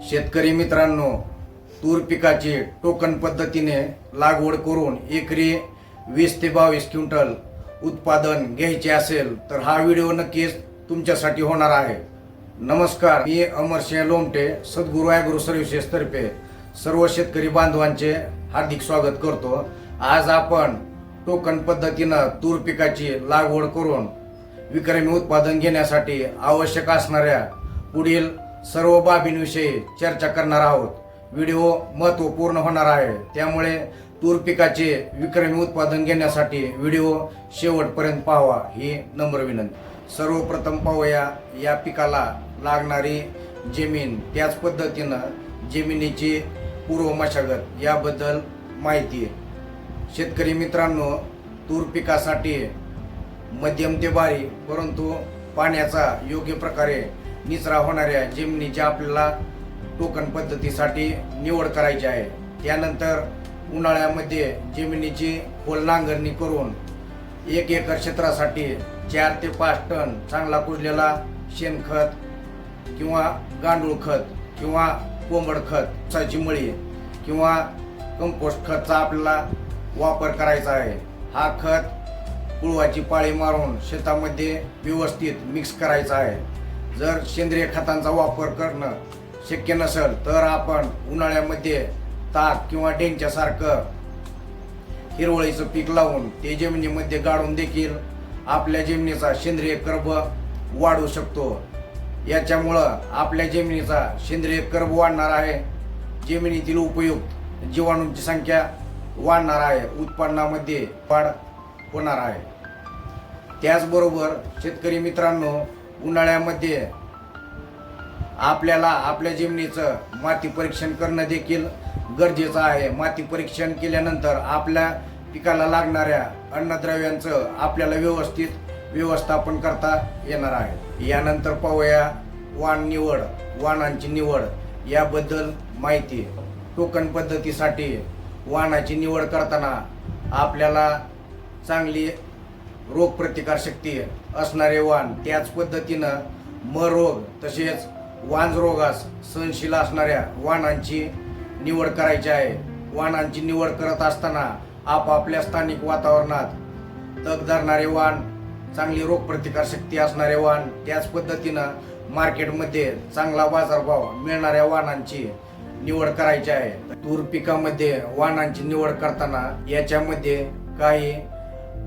शेतकरी मित्रांनो तूर पिकाची टोकन पद्धतीने लागवड करून एकरी वीस ते बावीस क्विंटल उत्पादन घ्यायचे असेल तर हा व्हिडिओ नक्कीच तुमच्यासाठी होणार आहे. नमस्कार मी अमरसिंह लोमटे सद्गुरू ॲग्रो सर्व्हिसेस तर्फे सर्व शेतकरी बांधवांचे हार्दिक स्वागत करतो. आज आपण टोकन पद्धतीनं तूर पिकाची लागवड करून विक्रमी उत्पादन घेण्यासाठी आवश्यक असणाऱ्या पुढील सर्व बाबींविषयी चर्चा करणार आहोत. व्हिडिओ महत्त्वपूर्ण होणार आहे. त्यामुळे तूर पिकाचे विक्रमी उत्पादन घेण्यासाठी व्हिडिओ शेवटपर्यंत पाहावा ही नम्र विनंती. सर्वप्रथम पाहूया या पिकाला लागणारी जमीन. त्याच पद्धतीनं जमिनीची पूर्व मशागत याबद्दल माहिती शेतकरी मित्रांनो तूर पिकासाठी मध्यम ते बारी परंतु पाण्याचा योग्य प्रकारे निचरा होणाऱ्या जमिनीच्या आपल्याला टोकन पद्धतीसाठी निवड करायची आहे त्यानंतर उन्हाळ्यामध्ये जमिनीची खोल नांगरणी करून एक एकर क्षेत्रासाठी चार ते पाच टन चांगला कुजलेला शेणखत किंवा गांडूळ खत किंवा कोंबड खत उसाची मळी किंवा कंपोस्ट खतचा आपल्याला वापर करायचा आहे. हा खत कुळवाची पाळी मारून शेतामध्ये व्यवस्थित मिक्स करायचा आहे. जर सेंद्रिय खतांचा वापर करणं शक्य नसेल तर आपण उन्हाळ्यामध्ये ताक किंवा डेंच्यासारखं हिरवळीचं पीक लावून ते जमिनीमध्ये गाळून देखील आपल्या जमिनीचा सेंद्रिय कर्ब वाढू शकतो. याच्यामुळं आपल्या जमिनीचा सेंद्रिय कर्ब वाढणार आहे. जमिनीतील उपयुक्त जीवाणूंची संख्या वाढणार आहे. उत्पन्नामध्ये वाढ होणार आहे. त्याचबरोबर शेतकरी मित्रांनो उन्हाळ्यामध्ये आपल्याला आपल्या जमिनीचं माती परीक्षण करणं देखील गरजेचं आहे. माती परीक्षण केल्यानंतर आपल्या पिकाला लागणाऱ्या अन्नद्रव्यांचं आपल्याला व्यवस्थित व्यवस्थापन करता येणार आहे. यानंतर पाहूया वाण निवड वाणांची निवड. याबद्दल माहिती. टोकन पद्धतीसाठी वाणाची निवड करताना आपल्याला चांगली रोगप्रतिकारशक्ती असणारे वाण त्याच पद्धतीनं म रोग तसेच वांजरोगास सहनशील असणाऱ्या वाणांची निवड करायची आहे. वाणांची निवड करत असताना आपापल्या स्थानिक वातावरणात तग धरणारे वाण चांगली रोगप्रतिकार शक्ती असणारे वाण त्याच पद्धतीनं मार्केटमध्ये चांगला बाजारभाव मिळणाऱ्या वाणांची निवड करायची आहे. तूर पिकामध्ये वाणांची निवड करताना याच्यामध्ये काही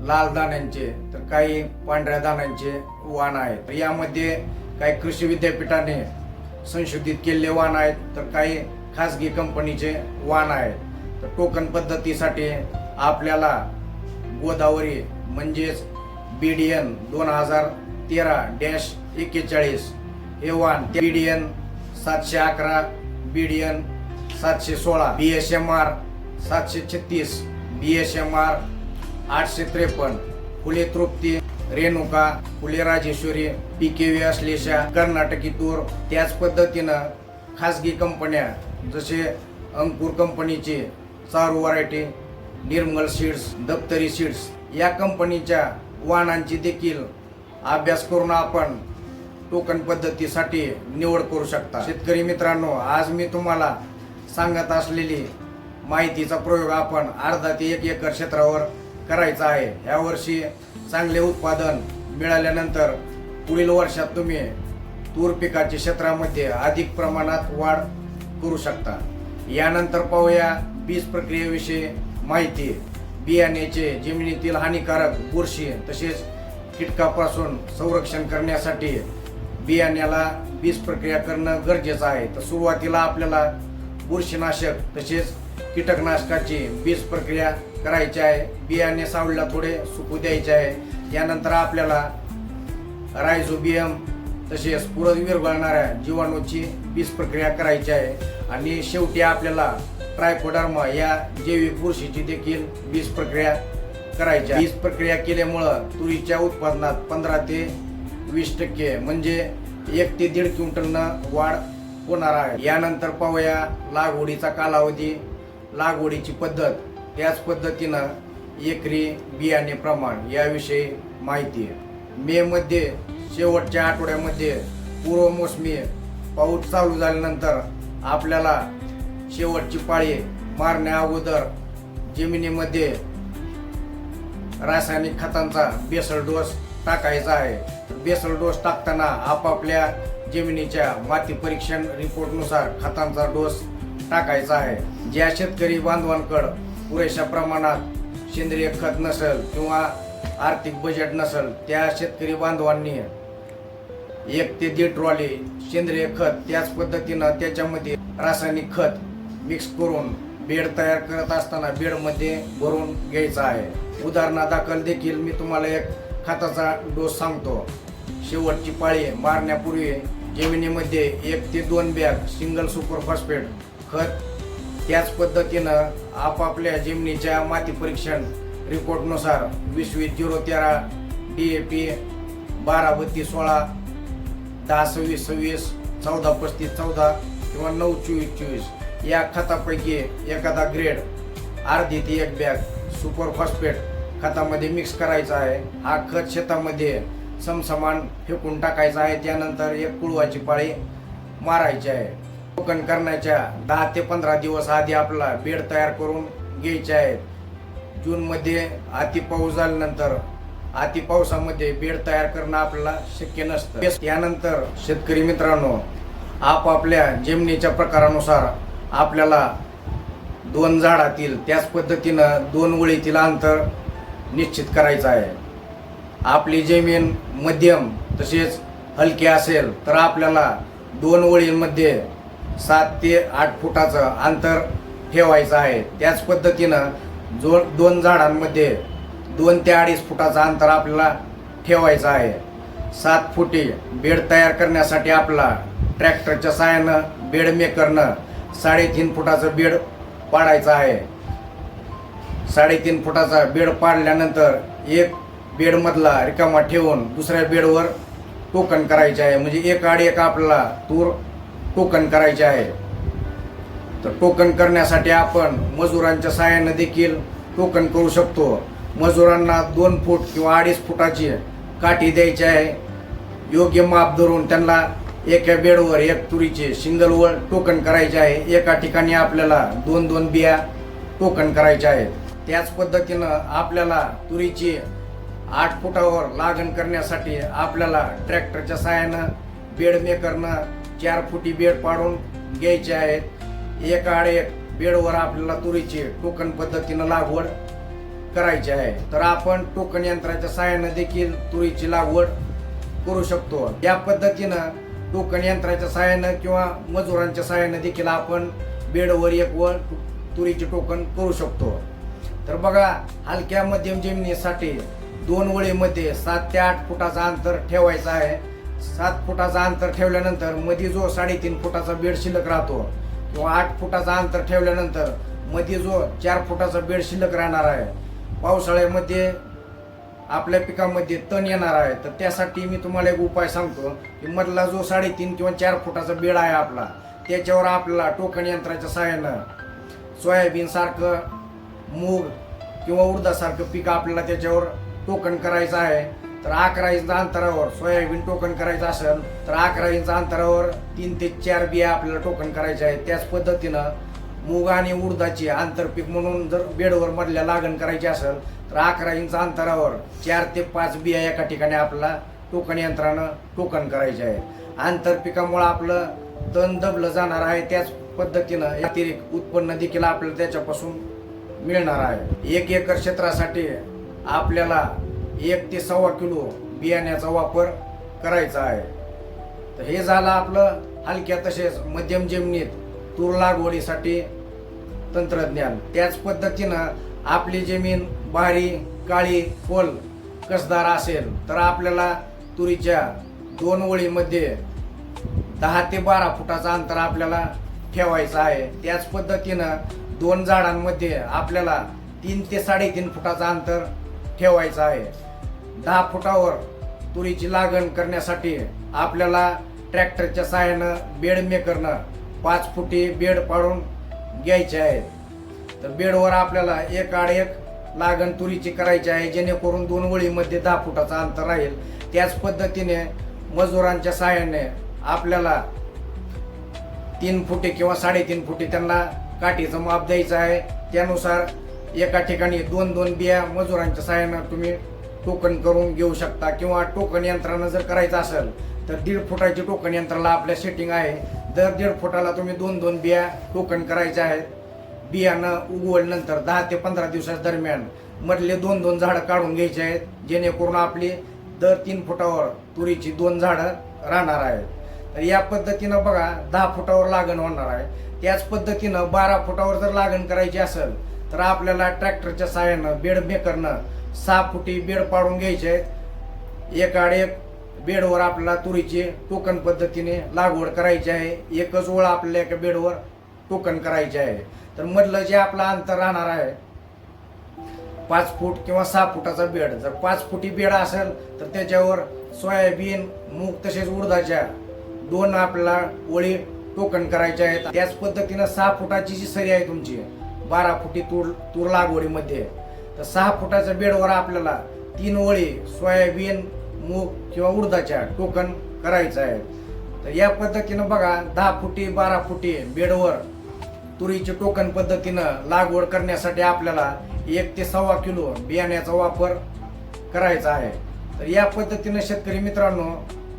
लाल दाण्यांचे तर काही पांढऱ्या दाण्यांचे वाण आहेत. यामध्ये काही कृषी विद्यापीठाने संशोधित केलेले वाण आहेत तर काही खासगी कंपनीचे वाण आहेत. तर टोकन पद्धतीसाठी आपल्याला गोदावरी म्हणजेच बी डी एन दोन हजार तेरा डॅश एक्केचाळीस हे वाण बीडीएन सातशे अकरा बी डियन सातशे सोळा बी एस एम आर सातशे छत्तीस बी एस एम आर आठशे त्रेपन्न. Phule Trupti Renuka Phule Rajeshwari P K V Ashlesha कर्नाटकी तूर. त्याच पद्धतीनं खासगी कंपन्या जसे अंकुर कंपनीचे Charu variety Nirmal seeds Daptari seeds या कंपनीच्या वाहनांची देखील अभ्यास करून आपण टोकन पद्धतीसाठी निवड करू शकता. शेतकरी मित्रांनो आज मी तुम्हाला सांगत असलेली माहितीचा प्रयोग आपण अर्धा ते एक एकर क्षेत्रावर करायचा आहे. या वर्षी चांगले उत्पादन मिळाल्यानंतर पुढील वर्षात तुम्ही तूर पिकाच्या क्षेत्रामध्ये अधिक प्रमाणात वाढ करू शकता. यानंतर पाहूया बीज प्रक्रियेविषयी माहिती. बियाण्याचे जमिनीतील हानिकारक बुरशी तसेच कीटकापासून संरक्षण करण्यासाठी बियाण्याला बीज प्रक्रिया करणं गरजेचं आहे. तर सुरुवातीला आपल्याला बुरशीनाशक तसेच कीटकनाशकाची बीज प्रक्रिया करायची आहे. बियाणे सावळीला थोडे सुकू द्यायचे आहे. यानंतर आपल्याला रायझोबियम तसेच पुरत विरघळणाऱ्या जीवाणूची बीज प्रक्रिया करायची आहे. आणि शेवटी आपल्याला ट्रायकोडर्मा या जैविक बुरशीची देखील बीज प्रक्रिया करायची आहे. बीज प्रक्रिया केल्यामुळं तुरीच्या उत्पादनात पंधरा ते वीस टक्के म्हणजे एक ते दीड क्विंटलनं वाढ होणार आहे. यानंतर पाहूया लागवडीचा कालावधी. लागवडीची पद्धत. त्याच पद्धतीनं एकरी बियाणे प्रमाण याविषयी माहिती मे मध्ये शेवटच्या आठवड्यामध्ये पूर्व मोसमी पाऊस चालू झाल्यानंतर आपल्याला शेवटची पाळी मारण्या अगोदर जमिनीमध्ये रासायनिक खतांचा बेसळ डोस टाकायचा आहे. बेसल बेसळ डोस टाकताना आपापल्या जमिनीच्या माती परीक्षण रिपोर्टनुसार खतांचा डोस टाकायचा आहे. ज्या शेतकरी बांधवांकडं पुरेशा प्रमाणात सेंद्रिय खत नसेल किंवा आर्थिक बजेट नसेल त्या शेतकरी बांधवांनी एक ते दीड ट्रॉली सेंद्रिय खत त्याच पद्धतीनं त्याच्यामध्ये रासायनिक खत मिक्स करून बेड तयार करत असताना बेडमध्ये भरून घ्यायचा आहे. उदाहरणादाखल देखील मी तुम्हाला एक खताचा डोस सांगतो. शेवटची पाळी मारण्यापूर्वी जमिनीमध्ये एक ते दोन बॅग सिंगल सुपर फॉस्फेट खत त्याच पद्धतीनं आपापल्या जमिनीच्या माती परीक्षण रिपोर्टनुसार वीस वीस झिरो तेरा डी ए पी बारा बत्तीस सोळा दहा सव्वीस सव्वीस चौदा पस्तीस चौदा किंवा नऊ चोवीस चोवीस. या खतापैकी एखादा ग्रेड अर्धी ती एक बॅग सुपर फॉस्फेट खतामध्ये मिक्स करायचा आहे. हा खत शेतामध्ये समसमान फेकून टाकायचा आहे. त्यानंतर एक कुळवाची पाळी मारायची आहे. टोकन करण्याच्या दहा ते पंधरा दिवस आधी आपला बेड तयार करून घ्यायचे आहेत. जूनमध्ये अति पाऊस झाल्यानंतर अति पावसामध्ये बेड तयार करणं आपल्याला शक्य नसतं. यानंतर शेतकरी मित्रांनो आपापल्या जमिनीच्या प्रकारानुसार आपल्याला दोन झाडातील त्याच पद्धतीनं दोन वळीतील अंतर निश्चित करायचं आहे. आपली जमीन मध्यम तसेच हलकी असेल तर आपल्याला दोन वळींमध्ये सात ते आठ फुटाचं अंतर ठेवायचं आहे. त्याच पद्धतीनं जो दोन झाडांमध्ये दोन ते अडीच फुटाचं अंतर आपल्याला ठेवायचं आहे. सात फुटी बेड तयार करण्यासाठी आपला ट्रॅक्टरच्या साहाय्यानं बेड मेकरनं साडेतीन फुटाचं बेड पाडायचं आहे. साडेतीन फुटाचा बेड पाडल्यानंतर एक बेडमधला रिकामा ठेवून दुसऱ्या बेडवर टोकन करायचे आहे. म्हणजे एक आड एक आपल्याला तूर टोकन करायचे आहे. तर टोकन करण्यासाठी आपण मजुरांच्या सहाय्यानं देखील टोकन करू शकतो. मजुरांना दोन फूट किंवा अडीच फुटाची काठी द्यायची आहे. योग्य माप धरून त्यांना एका बेडवर एक तुरीचे शिंगलवर टोकन करायचे आहे. एका ठिकाणी आपल्याला दोन दोन बिया टोकन करायच्या आहेत. त्याच पद्धतीनं आपल्याला तुरीची आठ फुटावर लागण करण्यासाठी आपल्याला ट्रॅक्टरच्या साहाय्यानं बेड मेकरनं चार फुटी बेड पाडून घ्यायचे आहेत. एक आड एक बेडवर आपल्याला तुरीची टोकन पद्धतीनं लागवड करायची आहे. तर आपण टोकन यंत्राच्या साहाय्यानं देखील तुरीची लागवड करू शकतो. या पद्धतीनं टोकन यंत्राच्या साहाय्यानं किंवा मजुरांच्या साहाय्यानं देखील आपण बेडवर एक वर तुरीचे टोकन करू शकतो. तर बघा हलक्या मध्यम जमिनीसाठी दोन वळीमध्ये सात ते आठ फुटाचा अंतर ठेवायचा आहे. सात फुटाचा अंतर ठेवल्यानंतरमध्ये जो साडेतीन फुटाचा बेड शिल्लक राहतो किंवा आठ फुटाचा अंतर ठेवल्यानंतरमध्ये जो चार फुटाचा बेड शिल्लक राहणार आहे. पावसाळ्यामध्ये आपल्या पिकामध्ये तण येणार आहे. तर त्यासाठी मी तुम्हाला एक उपाय सांगतो की मधला जो साडेतीन किंवा चार फुटाचा बेड आहे आपला त्याच्यावर आपल्याला टोकन यंत्राच्या सहाय्यानं सोयाबीनसारखं मूग किंवा उडदासारखं पीक आपल्याला त्याच्यावर टोकण करायचं आहे. तर अकरा इंच अंतरावर सोयाबीन टोकन करायचं असेल तर अकरा इंच अंतरावर तीन ते चार बिया आपल्याला टोकन करायचे आहे त्याच पद्धतीनं मूग आणि उडदाची आंतरपीक म्हणून जर बेडवर मधल्या लागण करायची असेल तर अकरा इंच अंतरावर चार ते पाच बिया एका ठिकाणी आपला टोकन यंत्रानं टोकन करायचे आहे आंतरपिकामुळं आपलं तण दबलं जाणार आहे. त्याच पद्धतीनं अतिरिक्त उत्पन्न देखील आपल्याला त्याच्यापासून मिळणार आहे. एक एकर क्षेत्रासाठी आपल्याला एक ते सव्वा किलो बियाण्याचा वापर करायचा आहे. तर हे झालं आपलं हलक्या तसेच मध्यम जमिनीत तूर लागवडीसाठी तंत्रज्ञान. त्याच पद्धतीनं आपली जमीन बारी काळी खोल कसदार असेल तर आपल्याला तुरीच्या दोन ओळीमध्ये दहा ते बारा फुटाचं अंतर आपल्याला ठेवायचं आहे. त्याच पद्धतीनं दोन झाडांमध्ये आपल्याला तीन ते साडेतीन फुटाचं अंतर ठेवायचं आहे. दहा फुटावर तुरीची लागण करण्यासाठी आपल्याला ट्रॅक्टरच्या सहाय्यानं बेड मेकरनं पाच फुटी बेड पाडून घ्यायचे आहेत. तर बेडवर आपल्याला एक आड एक लागण तुरीची करायची आहे जेणेकरून दोन वळीमध्ये दहा फुटाचं अंतर राहील. त्याच पद्धतीने मजुरांच्या सहाय्याने आपल्याला तीन फुटे किंवा साडेतीन फुटे त्यांना काठीचं माप द्यायचं आहे. त्यानुसार एका ठिकाणी दोन दोन बिया मजुरांच्या सहाय्यानं तुम्ही टोकन करून घेऊ शकता किंवा टोकन यंत्रानं जर करायचं असेल तर दीड फुटाची टोकन यंत्राला आपल्या सेटिंग आहे. दर दीड फुटाला तुम्ही दोन दोन बिया टोकन करायच्या आहेत. बियाणं उगवल्यानंतर दहा ते पंधरा दिवसाच्या दरम्यान मधले दोन दोन झाडं काढून घ्यायचे आहेत जेणेकरून आपली दर तीन फुटावर तुरीची दोन झाडं राहणार आहेत. तर या पद्धतीनं बघा दहा फुटावर लागण होणार आहे. त्याच पद्धतीनं बारा फुटावर जर लागण करायची असेल तर आपल्याला ट्रॅक्टरच्या साह्यानं बेड मेकरनं सहा फुटी बेड पाडून घ्यायचे. आहेत एकाड एक बेडवर आपल्याला तुरीची टोकन पद्धतीने लागवड करायची आहे. एकच ओळ आपल्याला एका बेडवर टोकन करायचे आहे. तर मधलं जे आपलं अंतर राहणार आहे पाच फूट किंवा सहा फुटाचा बेड. जर पाच फुटी बेड असेल तर त्याच्यावर सोयाबीन मूग तसेच उडदाच्या दोन आपल्याला ओळी टोकन करायच्या आहेत. त्याच पद्धतीनं सहा फुटाची जी सरी आहे तुमची बारा फुटी तूर तूर लागवडीमध्ये. तर सहा फुटाच्या बेडवर आपल्याला तीन ओळी सोयाबीन मूग किंवा उडदाच्या टोकन करायचं आहे. तर या पद्धतीनं बघा दहा फुटी बारा फुटी बेडवर तुरीची टोकन पद्धतीनं लागवड करण्यासाठी आपल्याला एक ते सव्वा किलो बियाण्याचा वापर करायचा आहे. तर या पद्धतीनं शेतकरी मित्रांनो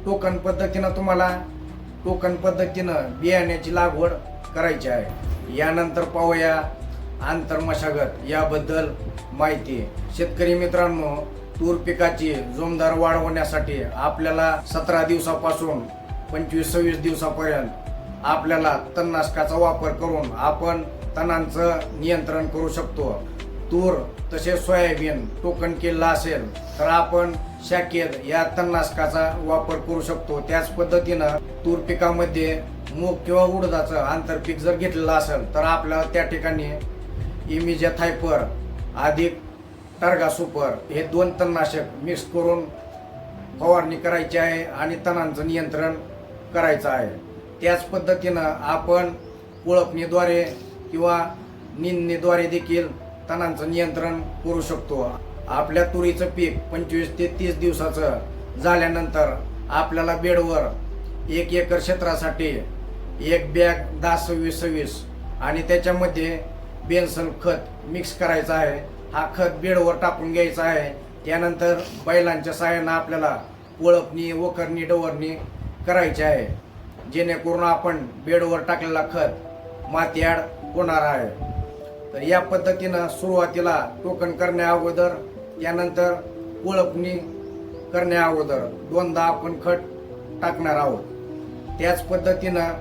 टोकन पद्धतीनं तुम्हाला टोकन पद्धतीनं बियाण्याची लागवड करायची आहे. यानंतर पाहूया आंतरमशागत याबद्दल माहिती. शेतकरी मित्रांनो तूर पिकाची जोमदार वाढवण्यासाठी आपल्याला सतरा दिवसापासून पंचवीस सव्वीस दिवसापर्यंत आपल्याला तणनाशकाचा वापर करून आपण तणांचं नियंत्रण करू शकतो. तूर तसेच सोयाबीन टोकन केलेलं असेल तर आपण शाखेत या तणनाशकाचा वापर करू शकतो. त्याच पद्धतीनं तूर पिकामध्ये मूग किंवा उडदाचं आंतरपीक जर घेतलेलं असेल तर आपल्याला त्या ठिकाणी इमिजा थायपर अधिक टर्गा सुपर हे दोन तणनाशक मिक्स करून फवारणी करायची आहे आणि तणांचं नियंत्रण करायचं आहे. त्याच पद्धतीनं आपण ओळखणीद्वारे किंवा निंदणीद्वारे देखील तणांचं नियंत्रण करू शकतो. आपल्या तुरीचं पीक पंचवीस ते तीस दिवसाचं झाल्यानंतर आपल्याला बेडवर एक एकर क्षेत्रासाठी एक बॅग दहा सव्वीस सव्वीस आणि त्याच्यामध्ये बेनसन खत मिक्स करायचं आहे. हा खत बेडवर टाकून घ्यायचा आहे. त्यानंतर बैलांच्या सहाय्यानं आपल्याला ओळपणी वखरणी डवरणी करायची आहे. जेणेकरून आपण बेडवर टाकलेला खत मातीआड होणार आहे. तर या पद्धतीनं सुरुवातीला टोकन करण्या अगोदर त्यानंतर ओळपणी करण्या अगोदर दोनदा आपण खत टाकणार आहोत. त्याच पद्धतीनं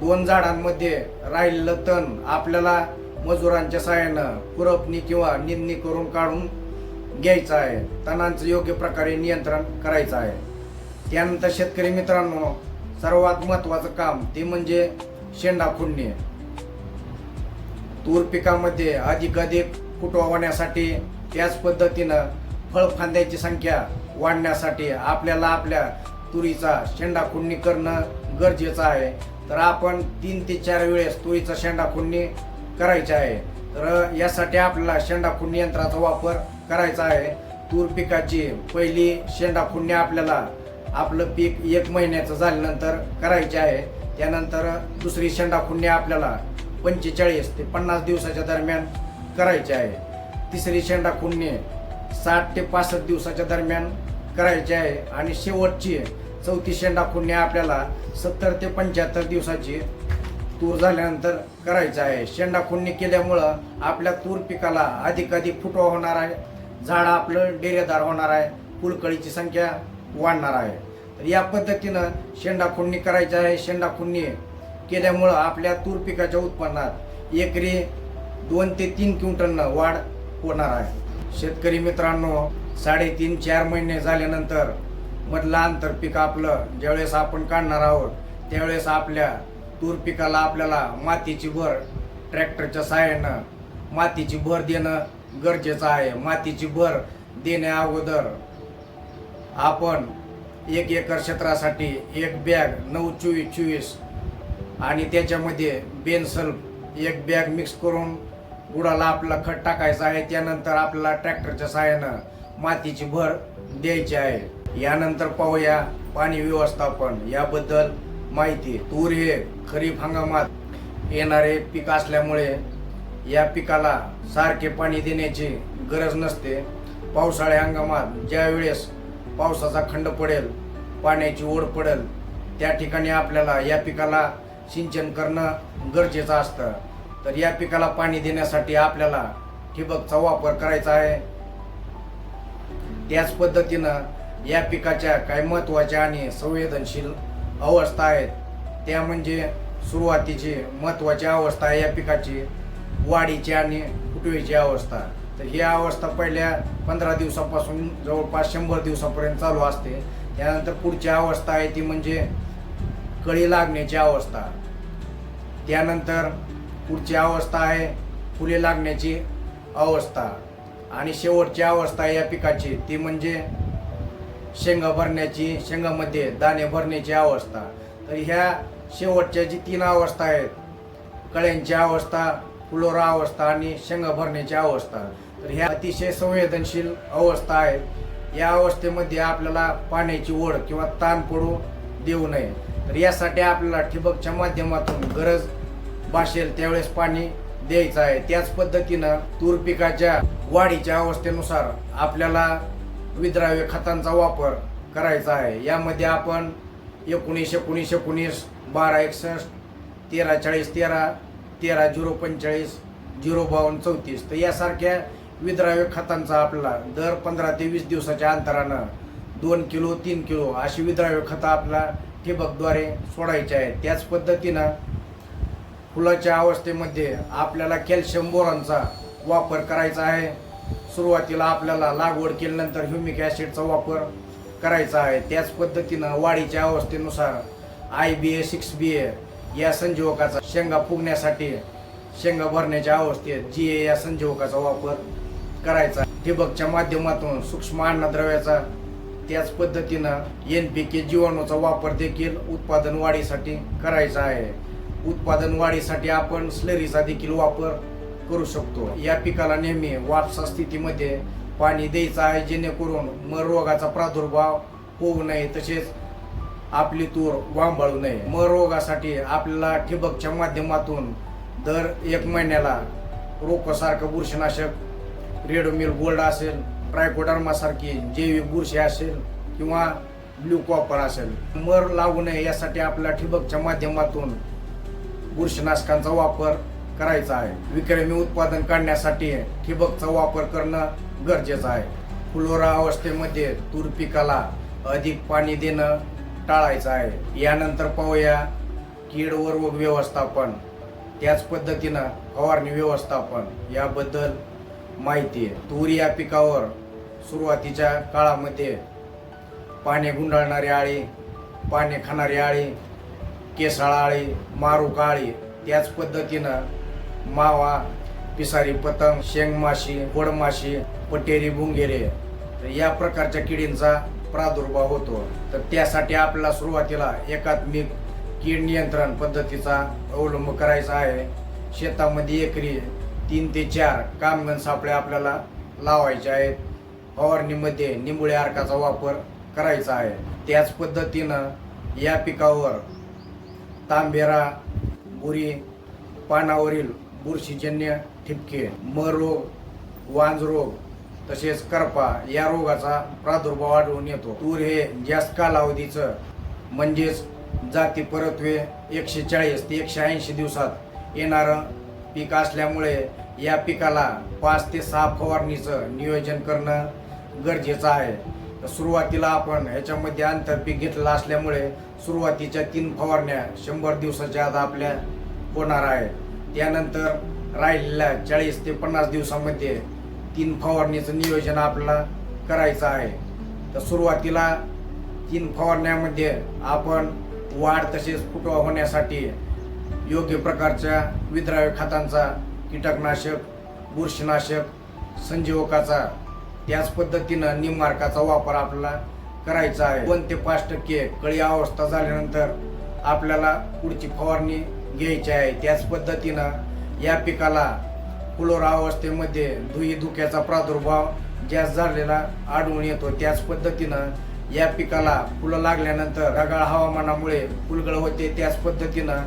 दोन झाडांमध्ये राहिलेलं तण आपल्याला मजुरांच्या सहाय्यानं कुरपणी किंवा निंदणी करून काढून घ्यायचं आहे. तणांचं योग्य प्रकारे नियंत्रण करायचं आहे. त्यानंतर शेतकरी मित्रांनो सर्वात महत्वाचं काम ते म्हणजे शेंडा फुडणे. तूर पिकामध्ये अधिकाधिक फुटवा होण्यासाठी त्याच पद्धतीनं फळफांद्याची संख्या वाढण्यासाठी आपल्याला आपल्या तुरीचा शेंडा खुडणी करणं गरजेचं आहे. तर आपण तीन ते चार वेळेस तुरीचा शेंडा खुडणी करायची आहे. तर यासाठी आपल्याला शेंडा खुडणी यंत्राचा वापर करायचा आहे. तूर पिकाची पहिली शेंडा खुडणी आपल्याला आपलं पीक एक महिन्याचं झाल्यानंतर करायचे आहे. त्यानंतर दुसरी शेंडा खुडणी आपल्याला पंचेचाळीस ते पन्नास दिवसाच्या दरम्यान करायची आहे. तिसरी शेंडा खुडणी साठ ते पासष्ट दिवसाच्या दरम्यान करायची आहे. आणि शेवटची चौथी शेंडा खुडणी आपल्याला सत्तर ते पंच्याहत्तर दिवसाची तूर झाल्यानंतर करायचं आहे. शेंडा खुंडणी केल्यामुळं आपल्या तूर पिकाला अधिकाधिक फुटवा होणार आहे. झाड आपलं डेरेदार होणार आहे. फुलकळीची संख्या वाढणार आहे. तर या पद्धतीनं शेंडा खुंडणी करायची आहे. शेंडा खुंडणी केल्यामुळं आपल्या तूर पिकाच्या उत्पन्नात एकरी दोन ते तीन क्विंटलनं वाढ होणार आहे. शेतकरी मित्रांनो साडेतीन चार महिने झाल्यानंतर मधलं आंतरपीक आपलं ज्यावेळेस आपण काढणार आहोत त्यावेळेस आपल्या तूर पिकाला आपल्याला मातीची भर ट्रॅक्टरच्या सहाय्यानं मातीची भर देणं गरजेचं आहे. मातीची भर देण्या अगोदर आपण एक एकर क्षेत्रासाठी एक बॅग नऊ चोवीस चोवीस आणि त्याच्यामध्ये बेनसल एक बॅग मिक्स करून गुडाला आपला खत टाकायचं आहे. त्यानंतर आपल्याला ट्रॅक्टरच्या सहाय्यानं मातीची भर द्यायची आहे. यानंतर पाहूया पाणी व्यवस्थापन. याबद्दल माहिती तूर हे खरीप हंगामात येणारे पीक असल्यामुळे या पिकाला सारखे पाणी देण्याची गरज नसते. पावसाळ्या हंगामात ज्या वेळेस पावसाचा खंड पडेल पाण्याची ओढ पडेल त्या ठिकाणी आपल्याला या पिकाला सिंचन करणं गरजेचं असतं. तर या पिकाला पाणी देण्यासाठी आपल्याला ठिबकचा वापर करायचा आहे. त्याच पद्धतीनं या पिकाच्या काही महत्त्वाच्या आणि संवेदनशील अवस्था आहेत. त्या म्हणजे सुरुवातीची महत्त्वाची अवस्था आहे या पिकाची. वाढीची आणि फुटवेची अवस्था. तर ही अवस्था पहिल्या पंधरा दिवसापासून जवळपास शंभर दिवसापर्यंत चालू असते. त्यानंतर पुढची अवस्था आहे ती म्हणजे कळी लागण्याची अवस्था. त्यानंतर पुढची अवस्था आहे फुले लागण्याची अवस्था. आणि शेवटची अवस्था आहे या पिकाची. ती म्हणजे शेंगा भरण्याची शेंगामध्ये दाणे भरण्याची अवस्था. तर ह्या शेवटच्या जी तीन अवस्था आहेत कळ्यांची अवस्था फुलोरा अवस्था आणि शेंगा भरण्याची अवस्था. तर ह्या अतिशय संवेदनशील अवस्था आहेत. या अवस्थेमध्ये आपल्याला पाण्याची ओढ किंवा ताण पडू देऊ नये. तर यासाठी आपल्याला ठिबकच्या माध्यमातून गरज भासेल त्यावेळेस पाणी द्यायचं आहे. त्याच पद्धतीनं तूर पिकाच्या वाढीच्या अवस्थेनुसार आपल्याला विद्राव्य खतांचा वापर करायचा आहे. यामध्ये आपण एकोणीस एकोणीस एकोणीस बारा एकसष्ट तेरा चाळीस तेरा तेरा झिरो पंचेचाळीस झिरो बावन्न चौतीस. तर यासारख्या विद्राव्य खतांचा आपला दर पंधरा ते वीस दिवसाच्या अंतरानं दोन किलो तीन किलो अशी विद्राव्य खतं आपला ठिबकद्वारे सोडायची आहे त्याच पद्धतीनं फुलाच्या अवस्थेमध्ये आपल्याला कॅल्शियम बोरांचा वापर करायचा आहे. सुरुवातीला आपल्याला लागवड केल्यानंतर ह्युमिक ॲसिडचा वापर करायचा आहे. त्याच पद्धतीनं वाढीच्या अवस्थेनुसार आय बी ए सिक्स बी ए या संजीवकाचा शेंगा फुगण्यासाठी शेंगा भरण्याच्या अवस्थेत जी ए या संजीवकाचा वापर करायचा ठिबकच्या माध्यमातून सूक्ष्म अन्नद्रव्याचा त्याच पद्धतीनं एन पी के जीवाणूचा वापर देखील उत्पादन वाढीसाठी करायचा आहे. उत्पादन वाढीसाठी आपण स्लरीचा देखील वापर करू शकतो. या पिकाला नेहमी वापसा स्थितीमध्ये पाणी द्यायचं आहे जेणेकरून मर रोगाचा प्रादुर्भाव होऊ नये तसेच आपली तूर वांबाळू नये. मर रोगासाठी आपल्याला ठिबकच्या माध्यमातून दर एक महिन्याला रोकसारखं बुरशीनाशक रेडोमिल गोल्ड असेल ट्रायकोडर्मासारखी जैविक बुरशी असेल किंवा ब्ल्यू कॉपर असेल. मर लागू नये यासाठी आपल्या ठिबकच्या माध्यमातून बुरशीनाशकांचा वापर करायचा आहे. विक्रमी उत्पादन काढण्यासाठी ठिबकचा वापर करणं गरजेचं आहे. फुलोरा अवस्थेमध्ये तूर पिकाला अधिक पाणी देणं टाळायचं आहे. यानंतर पाहूया कीड व रोग व्यवस्थापन. त्याच पद्धतीनं फवारणी व्यवस्थापन. याबद्दल माहिती आहे. तूर या पिकावर सुरुवातीच्या काळामध्ये पाने गुंडाळणारी आळी पाने खाणारी आळी केसाळ आळी मारू आळी त्याच पद्धतीनं मावा पिसारी पतंग शेंगमाशी गोडमाशी पटेरी भुंगेरे. तर या प्रकारच्या किडींचा प्रादुर्भाव होतो. तर त्यासाठी आपल्याला सुरुवातीला एकात्मिक कीड नियंत्रण पद्धतीचा अवलंब करायचा आहे. शेतामध्ये एकरी तीन ते चार कामगण सापळे आपल्याला लावायचे आहेत. फवारणीमध्ये निंबुळे अर्काचा वापर करायचा आहे. त्याच पद्धतीनं या पिकावर तांबेरा बुरी पानावरील बुरशीजन्य ठिपके मर रोग तसेच करपा या रोगाचा प्रादुर्भाव आढळून येतो. तूर हे जास्त कालावधीचं म्हणजेच जाती परत्वे एकशे चाळीस ते एकशे ऐंशी दिवसात येणारं पीक असल्यामुळे या पिकाला पाच ते सहा फवारणीचं नियोजन करणं गरजेचं आहे. सुरुवातीला आपण ह्याच्यामध्ये आंतरपीक घेतलं असल्यामुळे सुरुवातीच्या तीन फवारण्या शंभर दिवसाच्या आत आपल्या होणार आहेत. त्यानंतर राहिलेल्या चाळीस ते पन्नास दिवसामध्ये तीन फवारणीचं नियोजन आपल्याला करायचं आहे. तर सुरुवातीला तीन फवारण्यामध्ये आपण वाढ तसेच फुटवा होण्यासाठी योग्य प्रकारच्या विद्राव्य खतांचा कीटकनाशक बुरशीनाशक संजीवकाचा त्याच पद्धतीनं निममार्काचा वापर आपल्याला करायचा आहे. दोन ते पाच टक्के कळी अवस्था झाल्यानंतर आपल्याला पुढची फवारणी घ्यायची आहे. त्याच पद्धतीनं या पिकाला फुलोरा अवस्थेमध्ये धुई धुक्याचा प्रादुर्भाव जास्त झालेला आढळून येतो. त्याच पद्धतीनं या पिकाला फुलं लागल्यानंतर ढगाळ हवामानामुळे फुलगळ होते. त्याच पद्धतीनं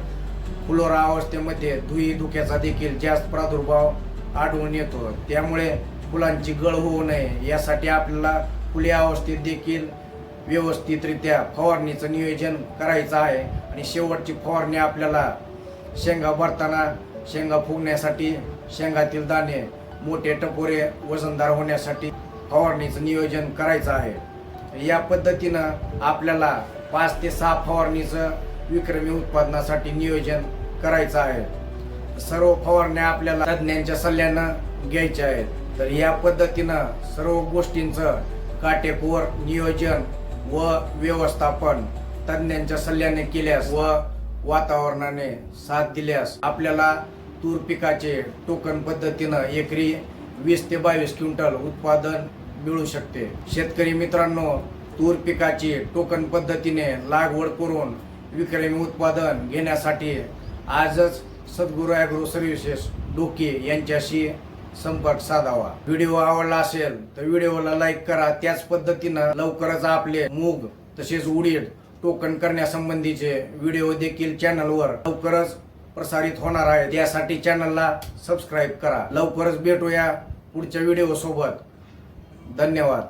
फुलोरा अवस्थेमध्ये धुई धुक्याचा देखील जास्त प्रादुर्भाव आढळून येतो. त्यामुळे फुलांची गळ होऊ नये. यासाठी आपल्याला फुले अवस्थेत देखील व्यवस्थितरित्या फवारणीचं नियोजन करायचं आहे. आणि शेवटची फवारणी आपल्याला शेंगा भरताना शेंगा फुगण्यासाठी शेंगातील दाणे मोठे टपोरे वजनदार होण्यासाठी फवारणीचं नियोजन करायचं आहे. या पद्धतीनं आपल्याला पाच ते सहा फवारणीचं विक्रमी उत्पादनासाठी नियोजन करायचं आहे. सर्व फवारण्या आपल्याला तज्ज्ञांच्या सल्ल्यानं घ्यायच्या आहेत. तर या पद्धतीनं सर्व गोष्टींचं काटेकोर नियोजन व व्यवस्थापन तज्ज्ञांच्या सल्ल्याने केल्यास व वातावरणाने साथ दिल्यास आपल्याला तूर पिकाचे टोकन पद्धतीनं एकरी वीस ते बावीस क्विंटल उत्पादन मिळू शकते. शेतकरी मित्रांनो तूर पिकाची टोकन पद्धतीने लागवड करून विक्रमी उत्पादन घेण्यासाठी आजच सद्गुरू ॲग्रो सर्व्हिसेस डोके यांच्याशी संपर्क साधावा. व्हिडिओ आवडला असेल तर व्हिडिओला लाईक करा. त्याच पद्धतीनं लवकरच आपले मूग तसेच उडीद टोकन करण्यासंबंधीचे व्हिडिओ देखील चॅनलवर लवकरच प्रसारित होणार आहे त्यासाठी चॅनलला सबस्क्राईब करा. लवकरच भेटूया पुढच्या व्हिडिओ सोबत धन्यवाद.